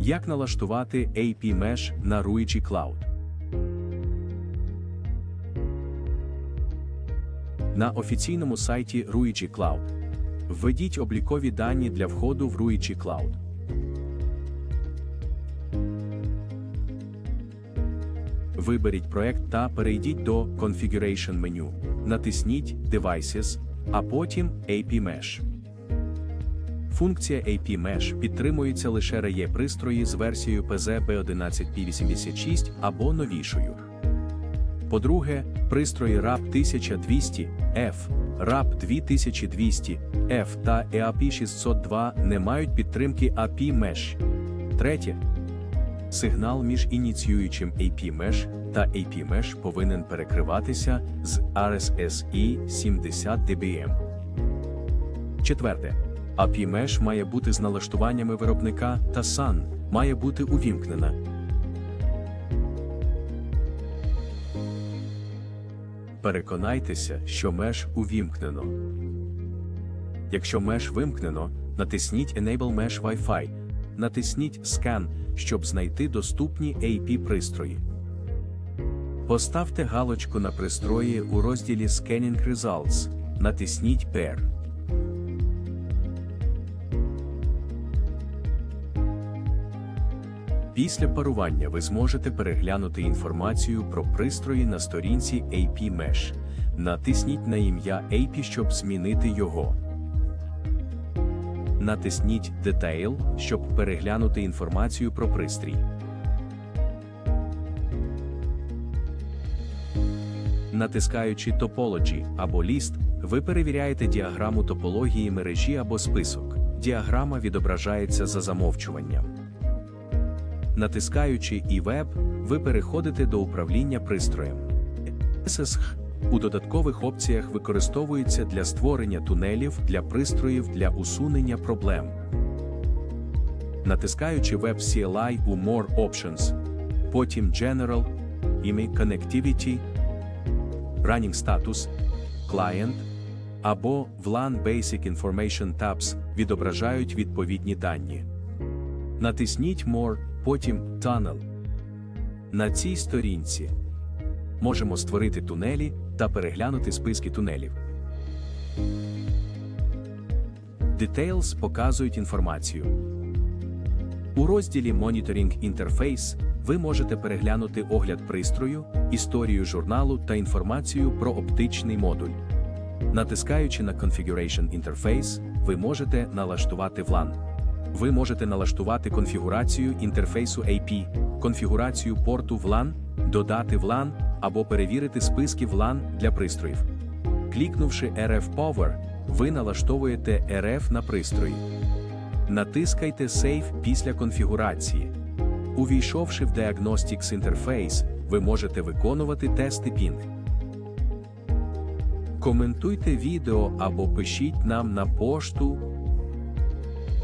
Як налаштувати AP Mesh на Ruiji Cloud? На офіційному сайті Ruiji Cloud введіть облікові дані для входу в Ruiji Cloud. Виберіть проект та перейдіть до Configuration меню. Натисніть Devices, а потім AP Mesh. Функція AP Mesh підтримується лише RE пристрої з версією PZ B11P86 або новішою. По-друге, пристрої RAP 1200 F, RAP 2200 F та EAP 602 не мають підтримки AP Mesh. Третє, сигнал між ініціюючим AP Mesh та AP Mesh повинен перекриватися з RSSI 70 dBm. Четверте. API Mesh має бути з налаштуваннями виробника та SAN має бути увімкнена. Переконайтеся, що меш увімкнено. Якщо меш вимкнено, натисніть Enable Mesh Wi-Fi. Натисніть Scan, щоб знайти доступні AP пристрої. Поставте галочку на пристрої у розділі Scanning Results. Натисніть Pair. Після парування ви зможете переглянути інформацію про пристрої на сторінці AP Mesh. Натисніть на ім'я AP, щоб змінити його. Натисніть Detail, щоб переглянути інформацію про пристрій. Натискаючи Topology або ліст, ви перевіряєте діаграму топології мережі або список. Діаграма відображається за замовчуванням. Натискаючи «І-Web», ви переходите до управління пристроєм. SSH у додаткових опціях використовується для створення тунелів для пристроїв для усунення проблем. Натискаючи Web CLI у More Options, потім General, IMI Connectivity, Running Status, Client або VLAN Basic Information Tabs відображають відповідні дані. Натисніть More, потім Tunnel. На цій сторінці можемо створити тунелі та переглянути списки тунелів. Details показують інформацію. У розділі Monitoring Interface ви можете переглянути огляд пристрою, історію журналу та інформацію про оптичний модуль. Натискаючи на Configuration Interface, ви можете налаштувати VLAN. Ви можете налаштувати конфігурацію інтерфейсу AP, конфігурацію порту VLAN, додати VLAN або перевірити списки VLAN для пристроїв. Клікнувши RF Power, ви налаштовуєте RF на пристрої. Натискайте Save після конфігурації. Увійшовши в Diagnostics Interface, ви можете виконувати тести Ping. Коментуйте відео або пишіть нам на пошту.